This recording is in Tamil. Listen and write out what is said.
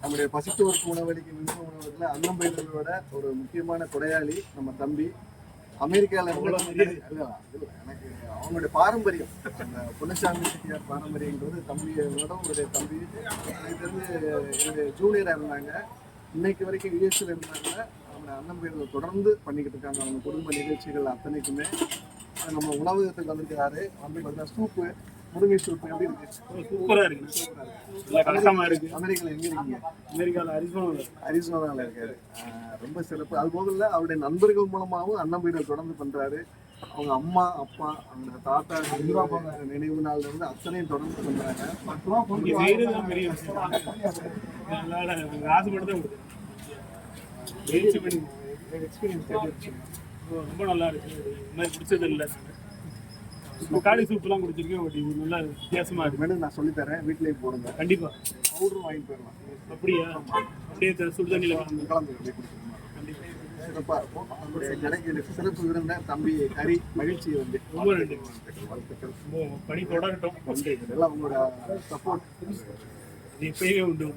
நம்முடைய பசித்தோருக்கு உணவளிக்கும் நிமிஷ உணவகத்துல அன்னம்பயிர்களோட ஒரு முக்கியமான கொடையாளி நம்ம தம்பி. இல்ல, எனக்கு அவங்களுடைய பாரம்பரியம். அந்த புனசாமி செட்டியார் பாரம்பரியங்கிறது தம்பியோட ஒரு தம்பி. எனக்கு வந்து என்னுடைய ஜூனியரா இருந்தாங்க. இன்னைக்கு வரைக்கும் யூஎஸ்ல இருந்தாங்க. அவங்க அன்னம்பயிர்கள் தொடர்ந்து பண்ணிக்கிட்டு இருக்காங்க. அவங்க குடும்ப நிகழ்ச்சிகள் அத்தனைக்குமே. நம்ம உணவகத்துக்கு வந்திருக்கிறாரு. வந்து பார்த்தீங்கன்னா சூப்பு முருங்கை சூப்பு. எப்படி இருக்கு? சூப்பரா இருக்கு. நல்லா இருக்கு. அமெரிக்கால எங்க இருக்கீங்க? அமெரிக்கால அரிசோனால. அரிசோனால இருக்காரு. ரொம்ப சிறப்பு. அது போக இல்ல அவருடைய நண்பர்கள் மூலமாகவும் அன்னம்பீடல் தொடர்ந்து பண்றாரு. அவங்க அம்மா அப்பா அவங்க தாத்தா நினைவு நாள்ல இருந்து அத்தனையும் தொடர்ந்து பண்றாங்க. ரொம்ப நல்லா இருக்கு. மாதிரி பிடிச்சது இல்லை. தக்காளி சூப்லாம் குடிச்சிருக்கேன் பட் இது நல்லா வித்தியாசமா இருக்கு. மெனு நான் சொல்லி தரேன் வீட்லயே போடுங்க. கண்டிப்பா. பவுடர் வாங்கி போயிடலாம். அப்படியா? அப்படியே சுடு தண்ணியில கலந்து. கலந்து அப்படியே குடிச்சிடலாம். கண்டிப்பா சிறப்பா இருக்கும். நம்முடைய கடைக்கு சிறப்பு விருந்த தம்பி ஹரி மகிழ்ச்சி வந்து ரொம்ப நன்றி. வாழ்த்துக்கள். பணி தொடரட்டும். எல்லாம் உங்களோட சப்போர்ட் எப்பயுமே உண்டு.